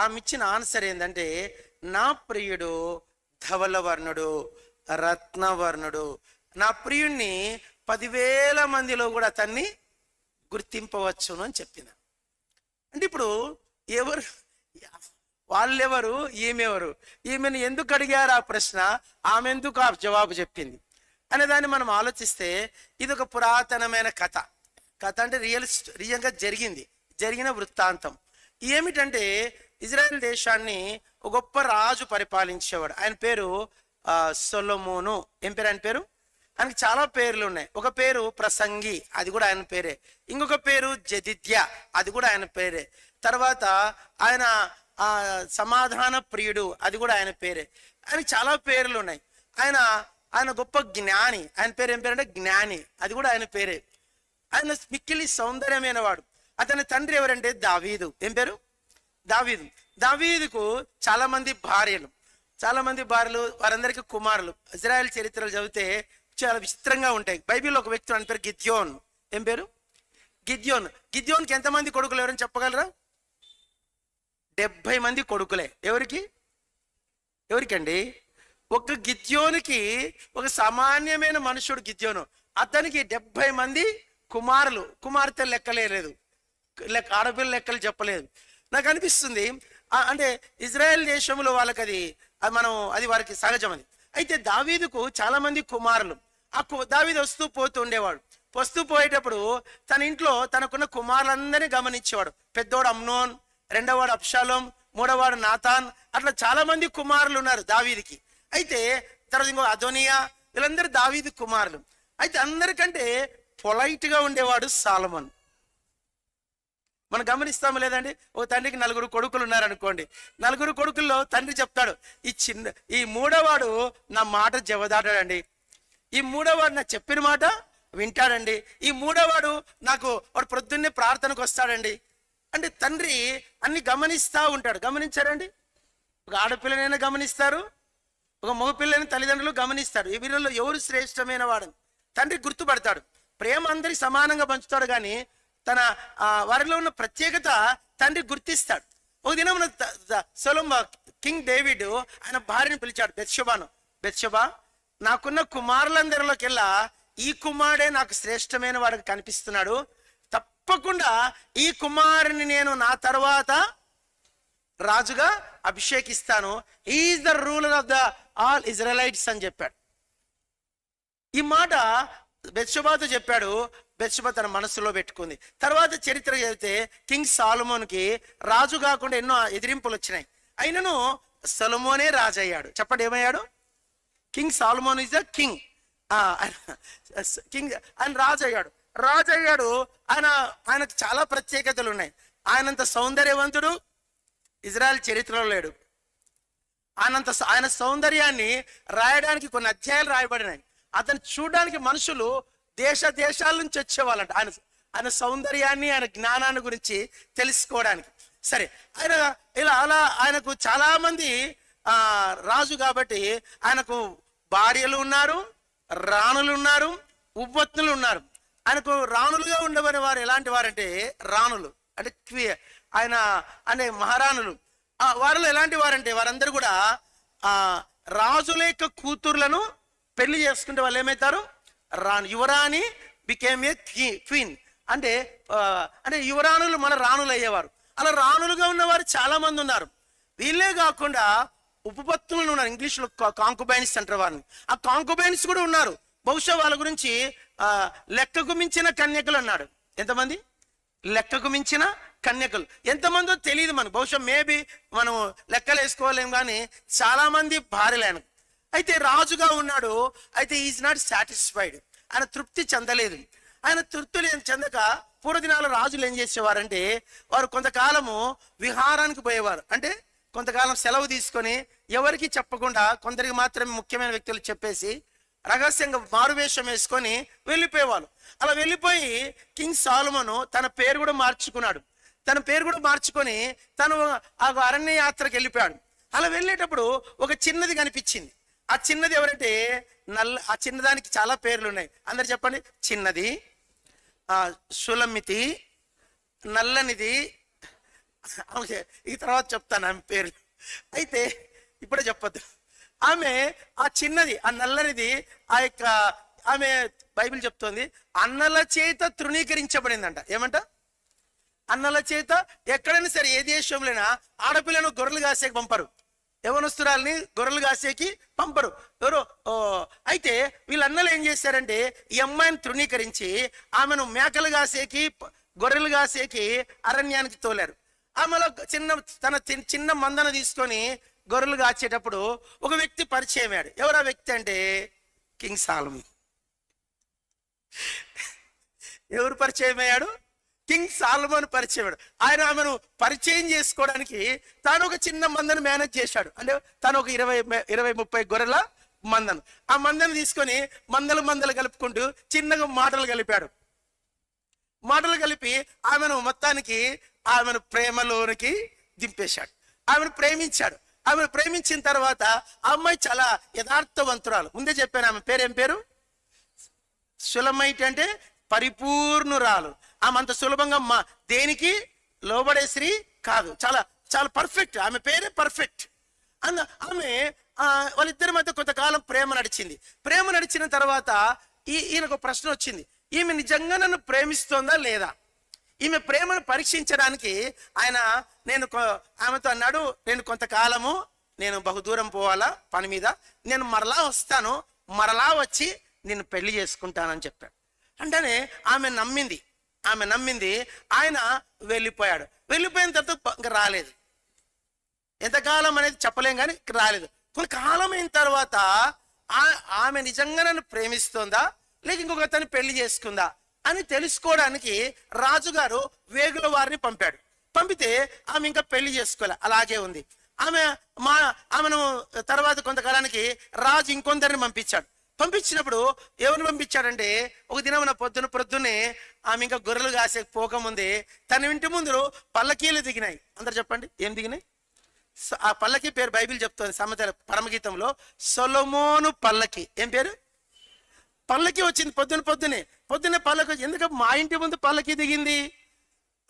ఆమె ఇచ్చిన ఆన్సర్ ఏంటంటే నా ప్రియుడు ధవలవర్ణుడు రత్నవర్ణుడు. నా ప్రియుణ్ణి పదివేల మందిలో కూడా అతన్ని గుర్తింపవచ్చును అని చెప్పింది. అంటే ఇప్పుడు ఎవరు వాళ్ళెవరు ఈమెవరు? ఈమెను ఎందుకు అడిగారు ఆ ప్రశ్న? ఆమె ఎందుకు ఆ జవాబు చెప్పింది? అనే దాన్ని మనం ఆలోచిస్తే ఇది ఒక పురాతనమైన కథ. కథ అంటే రియల్ రియల్గా జరిగింది జరిగిన వృత్తాంతం. ఏమిటంటే ఇజ్రాయెల్ దేశాన్ని ఒక గొప్ప రాజు పరిపాలించేవాడు. ఆయన పేరు సొలమోను. ఏం పేరు ఆయన పేరు? ఆయనకి చాలా పేర్లు ఉన్నాయి. ఒక పేరు ప్రసంగి అది కూడా ఆయన పేరే. ఇంకొక పేరు జదిద్య అది కూడా ఆయన పేరే. తర్వాత ఆయన ఆ సమాధాన ప్రియుడు అది కూడా ఆయన పేరే. ఆయనకి చాలా పేర్లు ఉన్నాయి. ఆయన ఆయన గొప్ప జ్ఞాని. ఆయన పేరు ఏం పేరు అంటే జ్ఞాని అది కూడా ఆయన పేరే. ఆయన మిక్కిలి సౌందర్యమైన వాడు అతని తండ్రి ఎవరంటే దావీదు. ఏం పేరు? దావీదు. దావీదుకు చాలా మంది భార్యలు. చాలా మంది భార్యలు వారందరికీ కుమారులు. ఇజ్రాయెల్ చరిత్రలు చదివితే చాలా విచిత్రంగా ఉంటాయి. బైబిల్లో ఒక వ్యక్తి అని పేరు గిద్యోన్. ఏం పేరు? గిద్యోన్. గిద్యోన్కి ఎంతమంది కొడుకులు ఎవరైనా చెప్పగలరా? డెబ్బై మంది కొడుకులే. ఎవరికి? ఎవరికండి? ఒక గిద్యోనికి ఒక సామాన్యమైన మనుషుడు గిద్యోను. అతనికి డెబ్బై మంది కుమారులు. కుమార్తె లెక్కలేదు లెక్క ఆడపిల్ల లెక్కలు చెప్పలేదు. నాకు అనిపిస్తుంది అంటే ఇజ్రాయెల్ దేశంలో వాళ్ళకి అది అది మనం అది వారికి సహజం అది అయితే దావీదుకు చాలా మంది కుమారులు ఆ కు- దావీదు వస్తూ పోతూ ఉండేవాడు. వస్తూ పోయేటప్పుడు తన ఇంట్లో తనకున్న కుమారులందరినీ గమనించేవాడు. పెద్దోడు అమ్నోన్ రెండోవాడు అప్షాలోం మూడోవాడు నాతాన్ అట్లా చాలా మంది కుమారులు ఉన్నారు దావీదికి. అయితే తర్వాత ఇంకో అదోనియా వీళ్ళందరూ దావీది కుమారులు. అయితే అందరికంటే పొలైట్గా ఉండేవాడు సాలమన్. మనం గమనిస్తాము లేదండి ఓ తండ్రికి నలుగురు కొడుకులు ఉన్నారనుకోండి. నలుగురు కొడుకుల్లో తండ్రి చెప్తాడు ఈ చిన్న ఈ మూడోవాడు నా మాట జవదాటాడండి ఈ మూడోవాడు నా చెప్పిన మాట వింటాడండి. ఈ మూడోవాడు నాకు వాడు ప్రొద్దున్నే ప్రార్థనకు వస్తాడండి. అంటే తండ్రి అన్ని గమనిస్తా ఉంటాడు. గమనించారండి? ఒక ఆడపిల్లనైనా గమనిస్తారు ఒక మగపిల్లని తల్లిదండ్రులు గమనిస్తారు. ఈ వీరిలో ఎవరు శ్రేష్టమైన వాడు? తండ్రి గుర్తుపడతాడు. ప్రేమ అందరికి సమానంగా పంచుతాడు కానీ తన వారిలో ఉన్న ప్రత్యేకత తండ్రి గుర్తిస్తాడు. ఒక దినం సొలం కింగ్ డేవిడ్ ఆయన భార్యని పిలిచాడు బెత్షబాను. బెత్షబా నాకున్న కుమారులందరిలోకెల్లా ఈ కుమారుడే నాకు శ్రేష్టమైన వాడికి కనిపిస్తున్నాడు. తప్పకుండా ఈ కుమారుని నేను నా తర్వాత రాజుగా అభిషేకిస్తాను. Is the ruler of the all Israelites అని చెప్పాడు. ఈ మాట బెత్షబాతో చెప్పాడు. బెత్షబ తన మనసులో పెట్టుకుంది. తర్వాత చరిత్ర చదివితే కింగ్ సాలమోన్కి రాజు కాకుండా ఎన్నో ఎదిరింపులు వచ్చినాయి. అయినను సలుమోనే రాజు అయ్యాడు చెప్పండి ఏమయ్యాడు? King Solomon is the king. King ఆయన రాజు అయ్యాడు రాజు అయ్యాడు ఆయన ఆయనకు చాలా ప్రత్యేకతలు ఉన్నాయి. ఆయనంత సౌందర్యవంతుడు ఇజ్రాయెల్ చరిత్రలో లేడు. ఆయనంత ఆయన సౌందర్యాన్ని రాయడానికి కొన్ని అధ్యాయాలు రాయబడినాయి. అతను చూడడానికి మనుషులు దేశ దేశాల నుంచి వచ్చేవాళ్ళంట. ఆయన ఆయన సౌందర్యాన్ని ఆయన జ్ఞానాన్ని గురించి తెలుసుకోవడానికి. సరే ఆయన ఇలా అలా ఆయనకు చాలామంది ఆ రాజు కాబట్టి ఆయనకు భార్యలు ఉన్నారు రాణులు ఉన్నారు ఉవ్వత్తులు ఉన్నారు. ఆయనకు రాణులుగా ఉండబడిన వారు ఎలాంటి వారంటే రాణులు అంటే క్వి- ఆయన అనే మహారాణులు. ఆ వారిలో ఎలాంటి వారంటే వారందరూ కూడా ఆ రాజుల యొక్క కూతుర్లను పెళ్ళి చేసుకుంటే వాళ్ళు ఏమవుతారు? రాణి యువరాణి బికేమ్ ఏ క్వీన్ అంటే అంటే యువరాణులు మన రాణులు అయ్యేవారు. అలా రాణులుగా ఉన్నవారు చాలా మంది ఉన్నారు. వీళ్ళే కాకుండా ఉపపత్తులు ఉన్నారు. ఇంగ్లీష్లో కాంకుబైన్స్ అంటారు వారిని. ఆ కాంకుబైన్స్ కూడా ఉన్నారు. బహుశా వాళ్ళ గురించి లెక్కకు మించిన కన్యకులు అన్నాడు. ఎంతమంది? లెక్కకు మించిన కన్యకలు. ఎంతమందో తెలియదు మనకు. బహుశా మేబీ మనం లెక్కలు వేసుకోలేం కానీ చాలామంది భార్యలేను అయితే రాజుగా ఉన్నాడు. అయితే ఈజ్ నాట్ సాటిస్ఫైడ్ ఆయన తృప్తి చెందలేదు. ఆయన తృప్తి లేని చెందక పూర్వదినాల రాజులు ఏం చేసేవారంటే వారు కొంతకాలము విహారానికి పోయేవారు. అంటే కొంతకాలం సెలవు తీసుకొని ఎవరికి చెప్పకుండా కొందరికి మాత్రమే ముఖ్యమైన వ్యక్తులు చెప్పేసి రహస్యంగా మారువేషం వేసుకొని వెళ్ళిపోయేవాళ్ళు. అలా వెళ్ళిపోయి కింగ్ సాలుమను తన పేరు కూడా మార్చుకున్నాడు. తన పేరు కూడా మార్చుకొని తను ఆ అరణ్య యాత్రకు వెళ్ళిపోయాడు. అలా వెళ్ళేటప్పుడు ఒక చిన్నది కనిపించింది. ఆ చిన్నది ఎవరంటే నల్ల ఆ చిన్నదానికి చాలా పేర్లు ఉన్నాయి అందరు చెప్పండి. చిన్నది సులమితి నల్లనిది ఆమె ఈ తర్వాత చెప్తాను ఆమె పేరు అయితే ఇప్పుడే చెప్పొద్దు. ఆమె ఆ చిన్నది ఆ నల్లనిది ఆ యొక్క ఆమె బైబిల్ చెప్తోంది అన్నల చేత తృణీకరించబడిందంట. ఏమంట? అన్నల చేత ఎక్కడైనా సరే ఏ దేశంలోనైనా ఆడపిల్లను గొర్రెలు కాసేకి పంపరు. యవనస్తురాల్ని గొర్రెలు కాసేకి పంపరు. ఎవరు ఓ, అయితే వీళ్ళన్నలు ఏం చేశారంటే ఈ అమ్మాయిని తృణీకరించి ఆమెను మేకలు కాసేకి గొర్రెలు కాసేకి అరణ్యానికి తోలారు. ఆమెలో చిన్న తన చిన్న మందన తీసుకొని గొర్రెలు కాచేటప్పుడు ఒక వ్యక్తి పరిచయం అయ్యాడు. ఎవరు ఆ వ్యక్తి అంటే? కింగ్ సాలమ్ ఎవరు పరిచయం అయ్యాడు? కింగ్ సాల్మన్ పరిచయం ఆయన ఆమెను పరిచయం చేసుకోవడానికి తాను ఒక చిన్న మందను మేనేజ్ చేశాడు. అంటే తను ఒక ఇరవై ఇరవై ముప్పై గొర్రెల మందను. ఆ మందను తీసుకొని మందలు మందలు కలుపుకుంటూ చిన్నగా మాటలు కలిపాడు. మాటలు కలిపి ఆమెను మొత్తానికి ఆమెను ప్రేమలోనికి దింపేశాడు. ఆమెను ప్రేమించాడు. ఆమెను ప్రేమించిన తర్వాత ఆ అమ్మాయి చాలా యథార్థవంతురాలు. ముందే చెప్పాను ఆమె పేరేం పేరు? సులమైట్ అంటే పరిపూర్ణురాలు. ఆమె అంత సులభంగా మా దేనికి లోబడే స్త్రీ కాదు. చాలా చాలా పర్ఫెక్ట్ ఆమె పేరే పర్ఫెక్ట్ అంద ఆమె వాళ్ళిద్దరి మధ్య కొంతకాలం ప్రేమ నడిచింది. ప్రేమ నడిచిన తర్వాత ఈ ఈయనకు ఒక ప్రశ్న వచ్చింది. ఈమె నిజంగా నన్ను ప్రేమిస్తోందా లేదా? ఈమె ప్రేమను పరీక్షించడానికి ఆయన నేను ఆమెతో అన్నాడు నేను కొంతకాలము నేను బహుదూరం పోవాలా పని మీద? నేను మరలా వస్తాను. మరలా వచ్చి నేను పెళ్ళి చేసుకుంటానని చెప్పాడు. అంటేనే ఆమె నమ్మింది. ఆమె నమ్మింది ఆయన వెళ్ళిపోయాడు. వెళ్ళిపోయిన తర్వాత ఇంకా రాలేదు. ఎంతకాలం అనేది చెప్పలేం కానీ రాలేదు. కొంతకాలం అయిన తర్వాత ఆమె నిజంగా నన్ను ప్రేమిస్తుందా? లేక ఇంకొక తను పెళ్ళి చేసుకుందా? అని తెలుసుకోవడానికి రాజుగారు వేగుల వారిని పంపాడు. పంపితే ఆమె ఇంకా పెళ్ళి చేసుకోలే. అలాగే ఉంది. ఆమె మా ఆమెను తర్వాత కొంతకాలానికి రాజు ఇంకొందరిని పంపించాడు. పంపించినప్పుడు ఎవరిని పంపించాడంటే ఒక దినమున పొద్దున పొద్దున్నే ఆమె ఇంకా గొర్రెలు కాసే పోకముందే తన ఇంటి ముందు పల్లకీలు దిగినాయి. అందరు చెప్పండి ఏం దిగినాయి? ఆ పల్లకి పేరు బైబిల్ చెప్తుంది సమత పరమగీతంలో సొలమోను పల్లకి. ఏం పేరు? పల్లకి వచ్చింది పొద్దున పొద్దునే పొద్దున్నే పల్లకి ఎందుకంటే ఎందుకు మా ఇంటి ముందు పల్లకి దిగింది?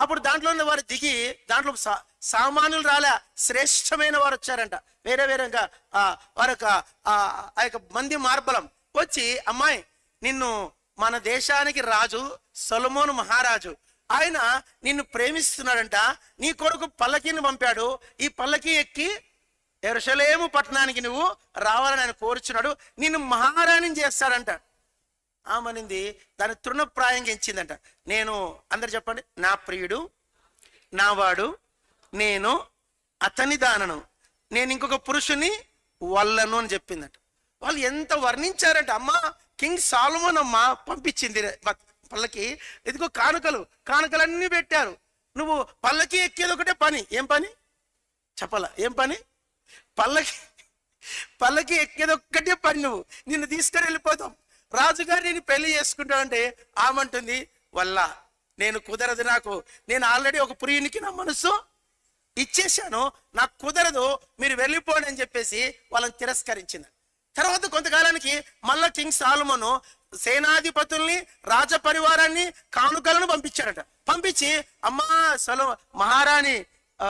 అప్పుడు దాంట్లో ఉన్న వారు దిగి దాంట్లో సా- సామాన్యులు రాలే శ్రేష్టమైన వారు వచ్చారంట. వేరే వేరేగా ఆ, వారి యొక్క ఆ యొక్క మంది మార్బలం. వచ్చి అమ్మాయి నిన్ను మన దేశానికి రాజు సొలమోను మహారాజు. ఆయన నిన్ను ప్రేమిస్తున్నాడంట. నీ కొరకు పల్లకీని పంపాడు. ఈ పల్లకీ ఎక్కి ఎరుసలేము పట్టణానికి నువ్వు రావాలని ఆయన కోరుచున్నాడు. నిన్ను మహారాణిని చేస్తాడంట. ఆమనింది దాని తృణప్రాయంగా ఇచ్చిందంట నేను అందరు చెప్పండి నా ప్రియుడు నావాడు నేను అతని దానను. నేను ఇంకొక పురుషుని వల్లను అని చెప్పిందట. వాళ్ళు ఎంత వర్ణించారంటే అమ్మా కింగ్ సాల్మన్ అమ్మ పంపించింది. పళ్ళకి పల్లకి ఇదిగో కానుకలు కానుకలన్నీ పెట్టారు. నువ్వు పల్లకి ఎక్కేది ఒకటే పని. ఏం పని? చెప్పాల? ఏం పని? పల్లకి పల్లకి ఎక్కేది ఒక్కటే పని నువ్వు. నిన్ను తీసుకొని వెళ్ళిపోతాం. రాజుగారు నేను పెళ్ళి చేసుకుంటానంటే ఆమంటుంది వల్ల నేను కుదరదు నాకు. నేను ఆల్రెడీ ఒక ప్రియునికి నా మనసు ఇచ్చేశాను. నాకు కుదరదు మీరు వెళ్ళిపోండి అని చెప్పేసి వాళ్ళని తిరస్కరించింది. తర్వాత కొంతకాలానికి మళ్ళా కింగ్ సాలుమను సేనాధిపతుల్ని రాజ పరివారాన్ని కానుకలను పంపించాడట. పంపించి అమ్మా సొల మహారాణి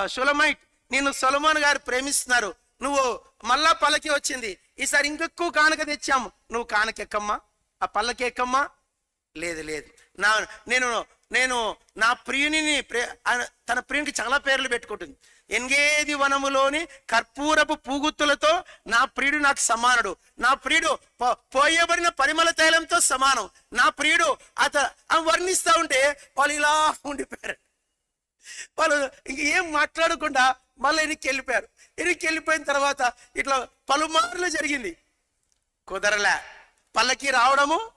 సులమైట్ నేను నిన్ను సొలమోన్ గారు ప్రేమిస్తున్నారు. నువ్వు మళ్ళా పల్లకి వచ్చింది. ఈసారి ఇంకెక్కువ కానుక తెచ్చాము. నువ్వు కానుకెక్కమ్మా? ఆ పల్లకి ఎక్కమ్మా లేదు లేదు. నా నేను నేను నా ప్రియుని ప్రే తన ప్రియునికి చాలా పేర్లు పెట్టుకుంటుంది. ఎంగేది వనములోని కర్పూరపు పూగుత్తులతో నా ప్రియుడు నాకు సమానుడు. నా ప్రియుడు పో- పోయబడిన పరిమళ తైలంతో సమానం. నా ప్రియుడు అత వర్ణిస్తూ ఉంటే వాళ్ళు ఇలా ఉండిపోయారు. వాళ్ళు ఏం మాట్లాడకుండా మళ్ళీ ఇనికి వెళ్ళిపోయారు వెనక్కి వెళ్ళిపోయిన తర్వాత ఇట్లా పలుమార్లు జరిగింది. కుదరలే. పల్లకి రావడము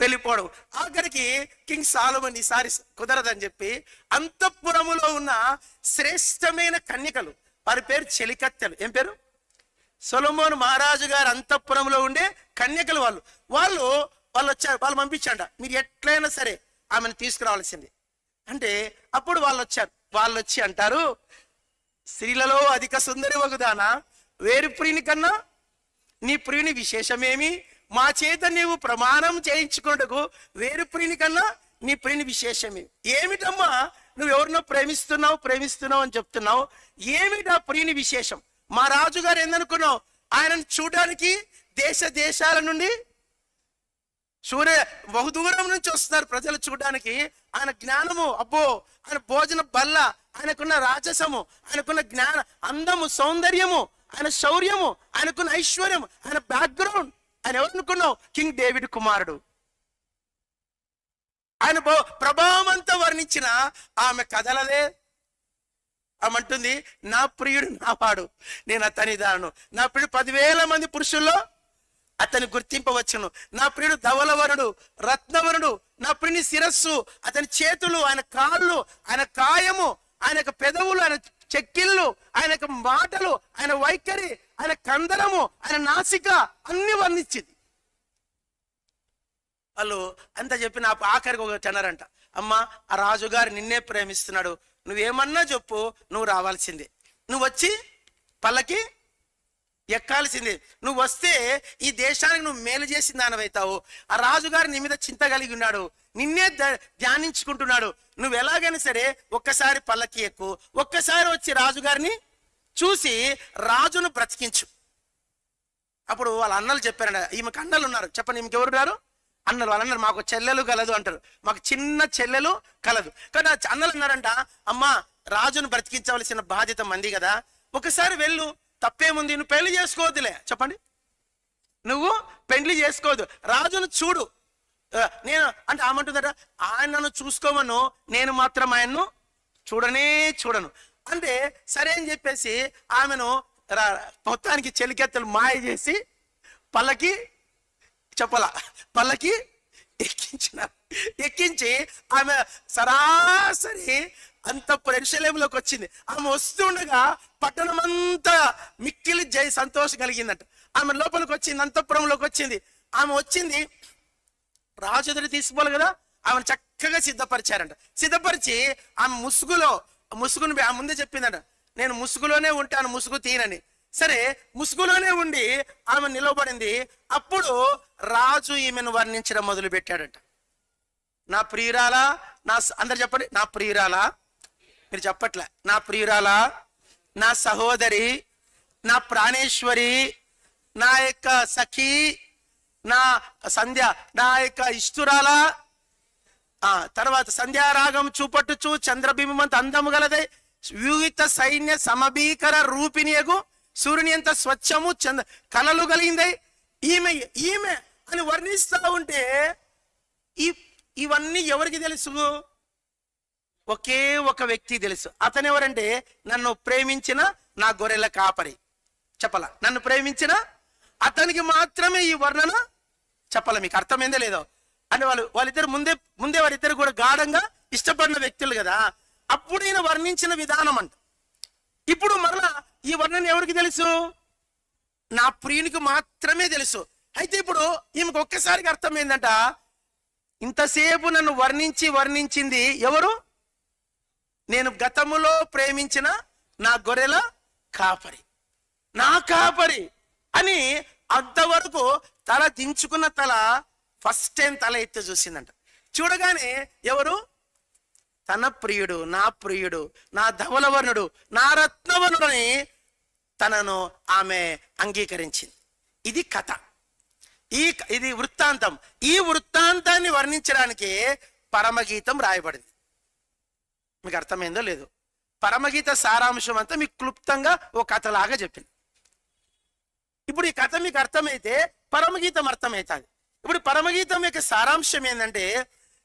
వెళ్ళిపోవడం ఆఖరికి కింగ్ సాలమన్ ఈసారి కుదరదని చెప్పి అంతఃపురములో ఉన్న శ్రేష్టమైన కన్యకలు వారి పేరు చెలికత్తెలు. ఏం పేరు? సొలమోన్ మహారాజు గారు అంతఃపురంలో ఉండే కన్యకలు వాళ్ళు. వాళ్ళు వాళ్ళు వచ్చారు వాళ్ళు పంపించండి మీరు ఎట్లయినా సరే ఆమెను తీసుకురావాల్సింది. అంటే అప్పుడు వాళ్ళు వచ్చారు. వాళ్ళు వచ్చి అంటారు స్త్రీలలో అధిక సుందరి వగుదానా? వేరు ప్రియుని కన్నా నీ ప్రియుని విశేషమేమి? మా చేత నీవు ప్రమాణం చేయించుకుంటకు వేరు ప్రియుని కన్నా నీ ప్రియుని విశేషమే. ఏమిటమ్మా? నువ్వు ఎవరినో ప్రేమిస్తున్నావు ప్రేమిస్తున్నావు అని చెప్తున్నావు. ఏమిటా ప్రియుని విశేషం? మా రాజుగారు ఏందనుకున్నావు? ఆయనను చూడడానికి దేశ దేశాల నుండి సూర్య బహుదూరం నుంచి వస్తున్నారు ప్రజలు చూడడానికి. ఆయన జ్ఞానము అబ్బో ఆయన భోజన బల్ల ఆయనకున్న రాజసము ఆయనకున్న జ్ఞాన అందము సౌందర్యము ఆయన శౌర్యము ఆయనకున్న ఐశ్వర్యం ఆయన బ్యాక్గ్రౌండ్ ఆయన ఎవరనుకున్నావు? కింగ్ డేవిడ్ కుమారుడు. ఆయన ప్రభావంతో వర్ణించిన ఆమె కథలదే. ఆమె అంటుంది నా ప్రియుడు నా వాడు నేను అతని దాను నా ప్రియుడు పదివేల మంది పురుషుల్లో అతని గుర్తింపవచ్చును నా ప్రియుడు ధవలవరుడు రత్నవరుడు. నా ప్రియుని శిరస్సు అతని చేతులు ఆయన కాళ్ళు ఆయన కాయము ఆయన యొక్క పెదవులు ఆయన చెక్కిళ్ళు ఆయన మాటలు ఆయన వైఖరి ఆయన కందరము ఆయన నాసిక అన్ని వర్ణించింది. వాళ్ళు అంత చెప్పి ఆఖరికి ఒక అన్నారంట అమ్మా ఆ రాజుగారు నిన్నే ప్రేమిస్తున్నాడు. నువ్వేమన్నా చెప్పు నువ్వు రావాల్సిందే. నువ్వు వచ్చి పల్లకి ఎక్కాల్సిందే. నువ్వు వస్తే ఈ దేశానికి నువ్వు మేలు చేసిన దానివైతావు. ఆ రాజుగారు నీ మీద చింత కలిగి ఉన్నాడు. నిన్నే ధ్యానించుకుంటున్నాడు. నువ్వు ఎలాగైనా సరే ఒక్కసారి పల్లకి ఎక్కు. ఒక్కసారి వచ్చి రాజుగారిని చూసి రాజును బ్రతికించు. అప్పుడు వాళ్ళ అన్నలు చెప్పారంట ఈమెకు అన్నలు ఉన్నారు. చెప్పండి ఈమెకి ఎవరు ఉన్నారు? అన్నలు వాళ్ళు అన్నారు మాకు చెల్లెలు కలదు అంటారు. మాకు చిన్న చెల్లెలు కలదు. కానీ అన్నలు అన్నారంట అమ్మా రాజును బ్రతికించవలసిన బాధ్యత మంది కదా. ఒకసారి వెళ్ళు తప్పేముంది? నువ్వు పెళ్ళి చేసుకోవద్దులే. చెప్పండి. నువ్వు పెళ్ళి చేసుకోవద్దు. రాజును చూడు. నేను అంటే ఆమంటుందట నన్ను చూసుకోమను నేను మాత్రం ఆయన్ను చూడనే చూడను. అంటే సరే అని చెప్పేసి ఆమెను రా- మొత్తానికి చెలికెత్తలు మాయ చేసి పల్లకి చెప్పల? పల్లకి ఎక్కించిన ఎక్కించి ఆమె సరాసరి అంత పరిశీలంలోకి వచ్చింది. ఆమె వస్తుండగా పట్టణం అంతా మిక్కిలి జై సంతోషం కలిగిందంట. ఆమె లోపలికి వచ్చింది అంతఃపురంలోకి వచ్చింది. ఆమె వచ్చింది రాజు ఎదురు తీసుకోవాలి కదా ఆమెను చక్కగా సిద్ధపరిచారంట. సిద్ధపరిచి ఆమె ముసుగులో ముసుగుని ఆ ముందే చెప్పిందంట నేను ముసుగులోనే ఉంటాను ముసుగు తీనని సరే ముసుగులోనే ఉండి ఆమె నిలవబడింది. అప్పుడు రాజు ఈమెను వర్ణించడం మొదలు పెట్టాడట నా ప్రియురాలా నా అందరు చెప్పండి నా ప్రియురాలా మీరు చెప్పట్లే. నా ప్రియురాలా నా సహోదరి నా ప్రాణేశ్వరి నా యొక్క సఖి నా సంధ్య నా యొక్క ఇష్టురాల ఆ తర్వాత సంధ్యారాగం చూపట్టుచు చంద్రబింబంత అందము గలదే వ్యూహిత సైన్య సమభీకర రూపిణియగు సూర్యుని ఎంత స్వచ్ఛము చంద్ర కలలు కలిగిందే ఈమె ఈమె అని వర్ణిస్తా ఉంటే ఈ ఇవన్నీ ఎవరికి తెలుసు? ఒకే ఒక వ్యక్తి తెలుసు. అతను ఎవరంటే నన్ను ప్రేమించిన నా గొర్రెల కాపరి. చెప్పాల? నన్ను ప్రేమించిన అతనికి మాత్రమే ఈ వర్ణన చెప్పాల? మీకు అర్థమైందే లేదో? అని వాళ్ళు వాళ్ళిద్దరు ముందే ముందే వారిద్దరు కూడా గాఢంగా ఇష్టపడిన వ్యక్తులు కదా. అప్పుడు ఈయన వర్ణించిన విధానం అంట. ఇప్పుడు మరలా ఈ వర్ణన ఎవరికి తెలుసు? నా ప్రియునికి మాత్రమే తెలుసు. అయితే ఇప్పుడు ఈమెకు ఒక్కసారికి అర్థమైందంట ఇంతసేపు నన్ను వర్ణించి వర్ణించింది ఎవరు? నేను గతములో ప్రేమించిన నా గొర్రెల కాపరి. నా కాపరి అని అంతవరకు తల దించుకున్న తల ఫస్ట్ టైం తల ఎత్తి చూసిందంట. చూడగానే ఎవరు? తన ప్రియుడు నా ప్రియుడు నా ధవలవర్ణుడు నా రత్నవర్ణుడని తనను ఆమె అంగీకరించింది. ఇది కథ. ఈ ఇది వృత్తాంతం. ఈ వృత్తాంతాన్ని వర్ణించడానికి పరమగీతం రాయబడింది. మీకు అర్థమైందో లేదు? పరమగీత సారాంశం అంతా మీకు క్లుప్తంగా ఓ కథలాగా చెప్పింది. ఇప్పుడు ఈ కథ మీకు అర్థమైతే పరమగీతం అర్థమవుతుంది ఇప్పుడు పరమగీతం యొక్క సారాంశం ఏంటంటే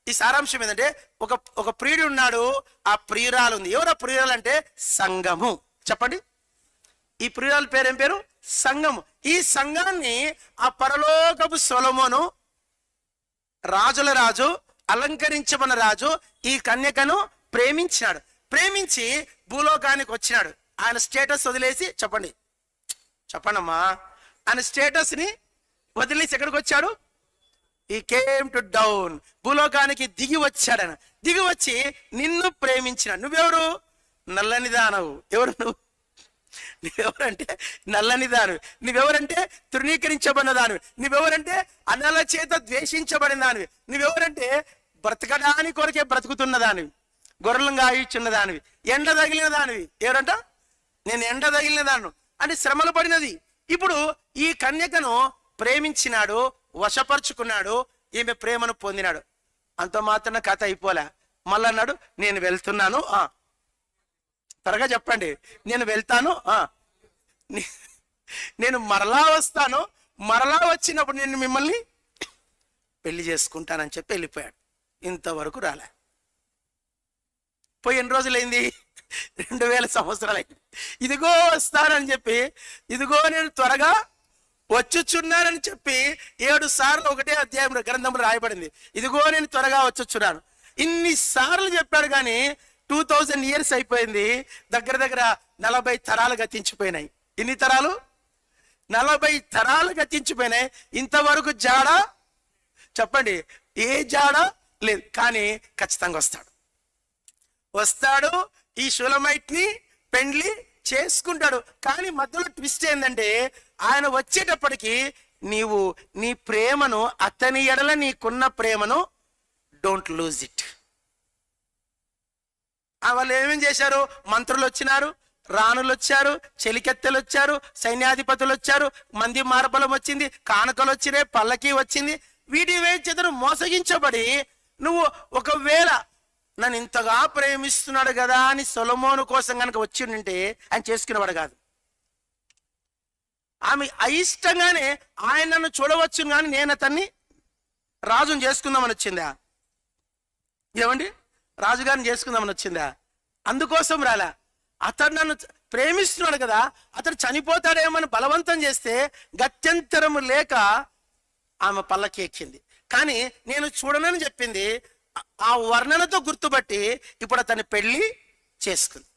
ఈ సారాంశం ఏంటంటే ఒక ఒక ప్రియుడు ఉన్నాడు ఆ ప్రియురాలు ఉంది ఎవరు ఆ ప్రియురాలు అంటే సంఘము చెప్పండి. ఈ ప్రియురాల పేరేం పేరు? సంఘము ఈ సంఘాన్ని ఆ పరలోకపు సొలమును రాజుల రాజు అలంకరించమన్న రాజు ఈ కన్యకను ప్రేమించినాడు. ప్రేమించి భూలోకానికి వచ్చినాడు. ఆయన స్టేటస్ వదిలేసి చెప్పండి. చెప్పండమ్మా. ఆయన స్టేటస్ని వదిలేసి ఎక్కడికి వచ్చాడు? ఈ కేమ్ టు డౌన్ భూలోకానికి దిగి వచ్చాడన. దిగి వచ్చి నిన్ను ప్రేమించిన నువ్వెవరు? నల్లని దానవు ఎవరు నువ్వు? నువ్వెవరంటే నల్లని దానివి నువ్వెవరంటే తృణీకరించబడిన దానివి నువ్వెవరంటే అన్నల చేత ద్వేషించబడిన దానివి నువ్వెవరంటే బ్రతకడానికి కొరకే బ్రతుకుతున్న దానివి గొర్రెలను గాయిచున్న దానివి. ఎండ తగిలిన దానివి. ఎవరంట? నేను ఎండ తగిలిన దాన్ని. అంటే శ్రమలు పడినది. ఇప్పుడు ఈ కన్యకను ప్రేమించినాడు వశపరుచుకున్నాడు ఈమె ప్రేమను పొందినాడు. అంత మాత్రం కథ అయిపోలే. మళ్ళీ అన్నాడు నేను వెళ్తున్నాను ఆ. త్వరగా చెప్పండి. నేను వెళ్తాను ఆ. నేను మరలా వస్తాను. మరలా వచ్చినప్పుడు నేను మిమ్మల్ని పెళ్ళి చేసుకుంటానని చెప్పి వెళ్ళిపోయాడు. ఇంతవరకు రాలే. పోయి ఎన్ని రోజులైంది? రెండు వేల సంవత్సరాలైంది. ఇదిగో వస్తానని చెప్పి ఇదిగో నేను త్వరగా వచ్చుచున్నానని చెప్పి ఏడు సార్లు ఒకటే అధ్యాయం గ్రంథంలో రాయబడింది. ఇదిగో నేను త్వరగా వచ్చుచున్నాను. ఇన్ని సార్లు చెప్పాడు కానీ టూ థౌజండ్ ఇయర్స్ అయిపోయింది. దగ్గర దగ్గర నలభై తరాలు గతించిపోయినాయి. ఎన్ని తరాలు? నలభై తరాలు గతించిపోయినాయి. ఇంతవరకు జాడ? చెప్పండి ఏ జాడ? లేదు. కానీ ఖచ్చితంగా వస్తాడు. వస్తాడు ఈ షులమైట్ని పెండ్లి చేసుకుంటాడు. కానీ మధ్యలో ట్విస్ట్ ఏంటంటే ఆయన వచ్చేటప్పటికి నీవు నీ ప్రేమను అతని ఎడల నీకున్న ప్రేమను డోంట్ లూజ్ ఇట్ వాళ్ళు ఏమేం చేశారు? మంత్రులు వచ్చినారు రాణులు వచ్చారు చెలికెత్తెలు వచ్చారు సైన్యాధిపతులు వచ్చారు మంది మార్బలం వచ్చింది కానుకలు వచ్చినాయి పల్లకి వచ్చింది. వీటి వేచేతను మోసగించబడి నువ్వు ఒకవేళ నన్ను ఇంతగా ప్రేమిస్తున్నాడు కదా అని సొలమోను కోసం కనుక వచ్చి ఆయన చేసుకునేవాడు కాదు. ఆమె అయిష్టంగానే ఆయన నన్ను చూడవచ్చు కానీ నేను అతన్ని రాజుని చేసుకుందామని వచ్చిందా? ఏమండి? రాజుగారిని చేసుకుందామని వచ్చిందా? అందుకోసం రాలా. అతడు నన్ను ప్రేమిస్తున్నాడు కదా అతడు చనిపోతాడేమని బలవంతం చేస్తే గత్యంతరము లేక ఆమె పల్లకి ఎక్కింది కానీ నేను చూడనని చెప్పింది ఆ వర్ణనతో గుర్తుపట్టి ఇప్పుడు అతని పెళ్ళి చేసుకుంది.